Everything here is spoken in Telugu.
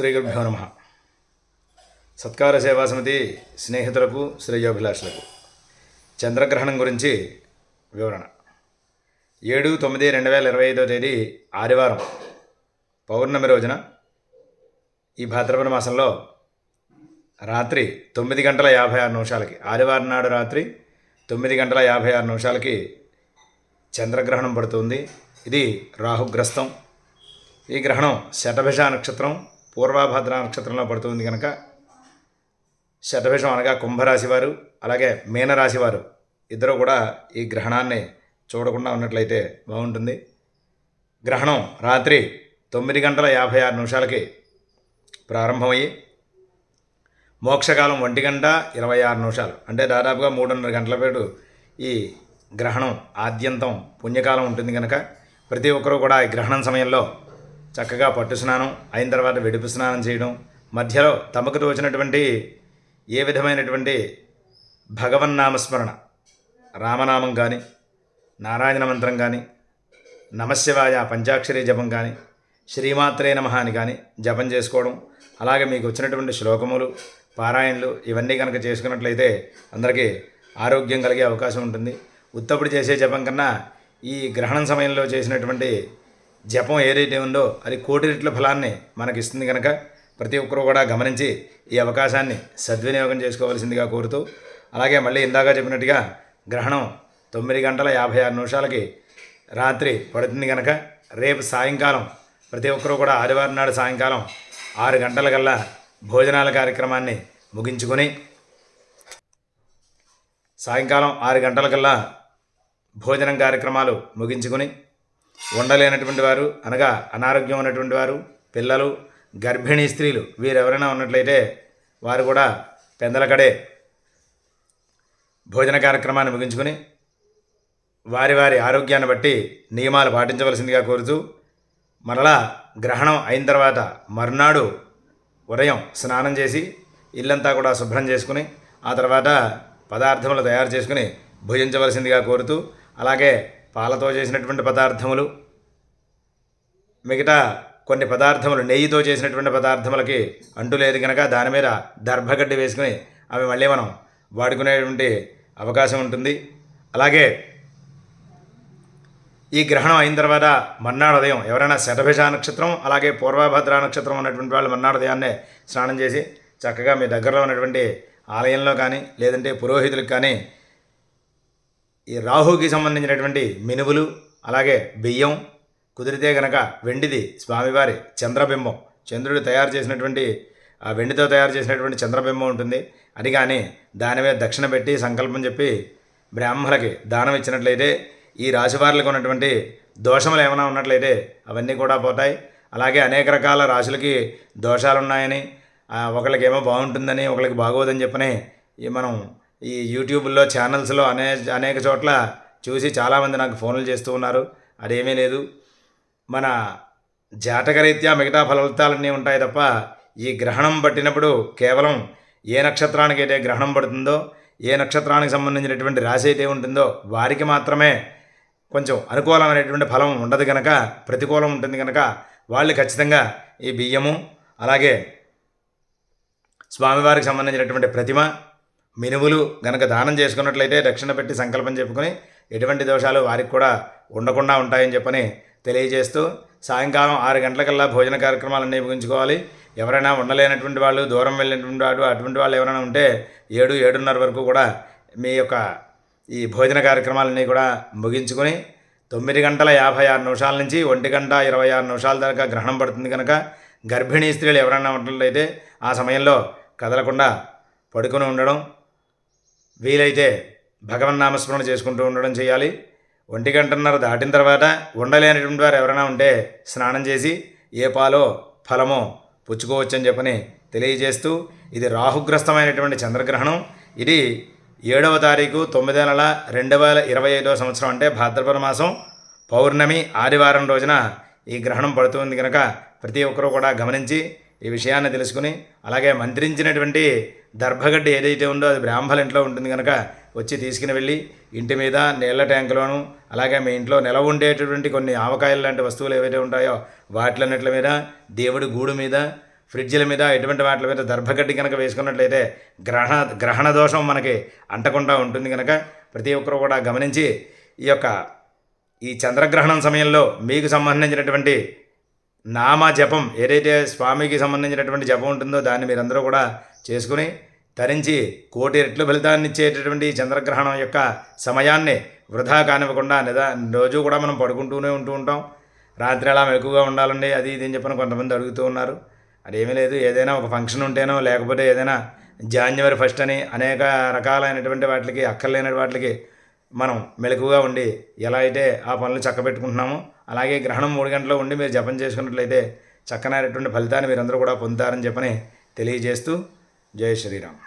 శ్రీ నమ. సత్కార సేవా సమితి స్నేహితులకు శ్రేయోభిలాషులకు. చంద్రగ్రహణం గురించి వివరణ. ఏడు తొమ్మిది రెండు వేల ఇరవై ఐదో తేదీ ఆదివారం పౌర్ణమి రోజున ఈ భాద్రపద మాసంలో రాత్రి తొమ్మిది గంటల యాభై ఆరు నిమిషాలకి ఆదివారం నాడు రాత్రి తొమ్మిది గంటల యాభై ఆరు నిమిషాలకి చంద్రగ్రహణం పడుతుంది. ఇది రాహుగ్రస్తం. ఈ గ్రహణం శతభిష నక్షత్రం పూర్వభద్ర నక్షత్రంలో పడుతుంది కనుక శతభిషం అనగా కుంభరాశి వారు అలాగే మీనరాశి వారు ఇద్దరు కూడా ఈ గ్రహణాన్ని చూడకుండా ఉన్నట్లయితే బాగుంటుంది. గ్రహణం రాత్రి తొమ్మిది గంటల యాభై ఆరు నిమిషాలకి ప్రారంభమయ్యి మోక్షకాలం ఒంటి గంట ఇరవై ఆరు నిమిషాలు. అంటే దాదాపుగా మూడున్నర గంటల పాటు ఈ గ్రహణం ఆద్యంతం పుణ్యకాలం ఉంటుంది కనుక ప్రతి ఒక్కరూ కూడా ఈ గ్రహణం సమయంలో చక్కగా పట్టు స్నానం అయిన తర్వాత వెడుపు స్నానం చేయడం మధ్యలో తమకు తోచినటువంటి ఏ విధమైనటువంటి భగవన్నామస్మరణ రామనామం కానీ నారాయణ మంత్రం కానీ నమశివాయ పంచాక్షరి జపం కానీ శ్రీమాత్రే నమ అని కానీ జపం చేసుకోవడం అలాగే మీకు వచ్చినటువంటి శ్లోకములు పారాయణలు ఇవన్నీ కనుక చేసుకున్నట్లయితే అందరికీ ఆరోగ్యం కలిగే అవకాశం ఉంటుంది. ఉత్తప్పుడు చేసే జపం కన్నా ఈ గ్రహణం సమయంలో చేసినటువంటి జపం ఏదైతే ఉందో అది కోటి రెట్ల ఫలాన్ని మనకి ఇస్తుంది కనుక ప్రతి ఒక్కరూ కూడా గమనించి ఈ అవకాశాన్ని సద్వినియోగం చేసుకోవాల్సిందిగా కోరుతూ అలాగే మళ్ళీ ఇందాక చెప్పినట్టుగా గ్రహణం తొమ్మిది గంటల యాభై ఆరు నిమిషాలకి రాత్రి పడుతుంది కనుక రేపు సాయంకాలం ప్రతి ఒక్కరూ కూడా ఆదివారం నాడు సాయంకాలం ఆరు గంటలకల్లా భోజనాల కార్యక్రమాన్ని ముగించుకొని సాయంకాలం ఆరు గంటలకల్లా భోజనం కార్యక్రమాలు ముగించుకొని ఉండలేనటువంటి వారు అనగా అనారోగ్యం ఉన్నటువంటి వారు పిల్లలు గర్భిణీ స్త్రీలు వీరెవరైనా ఉన్నట్లయితే వారు కూడా పెందలకడే భోజన కార్యక్రమాన్ని ముగించుకొని వారి వారి ఆరోగ్యాన్ని బట్టి నియమాలు పాటించవలసిందిగా కోరుతూ మరలా గ్రహణం అయిన తర్వాత మర్నాడు ఉదయం స్నానం చేసి ఇల్లంతా కూడా శుభ్రం చేసుకుని ఆ తర్వాత పదార్థములు తయారు చేసుకుని భుజించవలసిందిగా కోరుతూ అలాగే పాలతో చేసినటువంటి పదార్థములు మిగతా కొన్ని పదార్థములు నెయ్యితో చేసినటువంటి పదార్థములకి అంటు లేదు కనుక దాని మీద దర్భగడ్డి వేసుకుని అవి మళ్ళీ మనం వాడుకునేటువంటి అవకాశం ఉంటుంది. అలాగే ఈ గ్రహణం అయిన తర్వాత మర్నాడు ఉదయం ఎవరైనా శతభిష నక్షత్రం అలాగే పూర్వభద్ర నక్షత్రం ఉన్నటువంటి వాళ్ళు మర్నాడు ఉదయాన్నే స్నానం చేసి చక్కగా మీ దగ్గరలో ఉన్నటువంటి ఆలయంలో కానీ లేదంటే పురోహితులకు కానీ ఈ రాహుకి సంబంధించినటువంటి మినువులు అలాగే బియ్యం కుదిరితే గనక వెండిది స్వామివారి చంద్రబింబం. చంద్రుడు తయారు చేసినటువంటి ఆ వెండితో తయారు చేసినటువంటి చంద్రబింబం ఉంటుంది. అది కానీ దాని మీద దక్షిణ పెట్టి సంకల్పం చెప్పి బ్రాహ్మణులకి దానం ఇచ్చినట్లయితే ఈ రాశివారులకు ఉన్నటువంటి దోషములు ఏమైనా ఉన్నట్లయితే అవన్నీ కూడా పోతాయి. అలాగే అనేక రకాల రాశులకి దోషాలు ఉన్నాయని ఒకళ్ళకేమో బాగుంటుందని ఒకళ్ళకి బాగోదని చెప్పని ఈ మనం ఈ యూట్యూబ్లో ఛానల్స్లో అనే అనేక చోట్ల చూసి చాలామంది నాకు ఫోన్లు చేస్తూ ఉన్నారు. అదేమీ లేదు. మన జాతకరీత్యా మిగతా ఫలితాలన్నీ ఉంటాయి తప్ప ఈ గ్రహణం పట్టినప్పుడు కేవలం ఏ నక్షత్రానికి అయితే గ్రహణం పడుతుందో ఏ నక్షత్రానికి సంబంధించినటువంటి రాశి అయితే ఉంటుందో వారికి మాత్రమే కొంచెం అనుకూలమైనటువంటి ఫలం ఉండదు కనుక ప్రతికూలం ఉంటుంది కనుక వాళ్ళు ఖచ్చితంగా ఈ బియ్యము అలాగే స్వామివారికి సంబంధించినటువంటి ప్రతిమ మినువులు గనక దానం చేసుకున్నట్లయితే రక్షణ పెట్టి సంకల్పం చెప్పుకొని ఎటువంటి దోషాలు వారికి కూడా ఉండకుండా ఉంటాయని చెప్పని తెలియజేస్తూ సాయంకాలం ఆరు గంటలకల్లా భోజన కార్యక్రమాలన్నీ ముగించుకోవాలి. ఎవరైనా ఉండలేనటువంటి వాళ్ళు దూరం వెళ్ళినటువంటి వాడు అటువంటి వాళ్ళు ఎవరైనా ఉంటే ఏడు ఏడున్నర వరకు కూడా మీ యొక్క ఈ భోజన కార్యక్రమాలన్నీ కూడా ముగించుకొని తొమ్మిది గంటల యాభై ఆరు నిమిషాల నుంచి ఒంటి గంట ఇరవై ఆరు నిమిషాల దాకా గ్రహణం పడుతుంది కనుక గర్భిణీ స్త్రీలు ఎవరైనా ఉన్నట్లయితే ఆ సమయంలో కదలకుండా పడుకుని ఉండడం వీలైతే భగవన్నామస్మరణ చేసుకుంటూ ఉండడం చేయాలి. ఒంటి గంటన్నర దాటిన తర్వాత ఉండలేనటువంటి వారు ఎవరైనా ఉంటే స్నానం చేసి ఏ పాలో ఫలమో పుచ్చుకోవచ్చని చెప్పని తెలియజేస్తూ ఇది రాహుగ్రస్తమైనటువంటి చంద్రగ్రహణం. ఇది ఏడవ తారీఖు తొమ్మిది నెల రెండు వేల ఇరవై ఐదవ సంవత్సరం అంటే భాద్రపద మాసం. పౌర్ణమి ఆదివారం రోజున ఈ గ్రహణం పడుతుంది కనుక ప్రతి ఒక్కరూ కూడా గమనించి ఈ విషయాన్ని తెలుసుకుని అలాగే మంత్రించినటువంటి దర్భగడ్డి ఏదైతే ఉందో అది బ్రాహ్మల ఇంట్లో ఉంటుంది కనుక వచ్చి తీసుకుని వెళ్ళి ఇంటి మీద నీళ్ళ ట్యాంకులోను అలాగే మీ ఇంట్లో నిలవ ఉండేటటువంటి కొన్ని ఆవకాయలు లాంటి వస్తువులు ఏవైతే ఉంటాయో వాటిలన్నిటి మీద దేవుడి గూడు మీద ఫ్రిడ్జ్ల మీద ఎటువంటి వాటి మీద దర్భగడ్డి కనుక వేసుకున్నట్లయితే గ్రహణ గ్రహణ దోషం మనకి అంటకుండా ఉంటుంది కనుక ప్రతి ఒక్కరూ కూడా గమనించి ఈ యొక్క ఈ చంద్రగ్రహణం సమయంలో మీకు సంబంధించినటువంటి నామ జపం ఏదైతే స్వామికి సంబంధించినటువంటి జపం ఉంటుందో దాన్ని మీరందరూ కూడా చేసుకుని తరించి కోటి రెట్లు ఫలితాన్ని ఇచ్చేటటువంటి చంద్రగ్రహణం యొక్క సమయాన్ని వృధా కానివ్వకుండా నిదా రోజు కూడా మనం పడుకుంటూనే ఉంటూ ఉంటాం. రాత్రి అలా మెలకుగా ఉండాలండి అది ఇది అని చెప్పని కొంతమంది అడుగుతూ ఉన్నారు. అదేమీ లేదు ఏదైనా ఒక ఫంక్షన్ ఉంటేనో లేకపోతే ఏదైనా జాన్యువరి ఫస్ట్ అని అనేక రకాలైనటువంటి వాటికి అక్కర్లేని వాటికి మనం మెలకుగా ఉండి ఎలా అయితే ఆ పనులు చక్కబెట్టుకుంటున్నామో అలాగే గ్రహణం మూడు గంటల్లో ఉండి మీరు జపం చేసుకున్నట్లయితే చక్కనైనటువంటి ఫలితాన్ని మీరందరూ కూడా పొందుతారని చెప్పని తెలియజేస్తూ జయ శ్రీరామ్.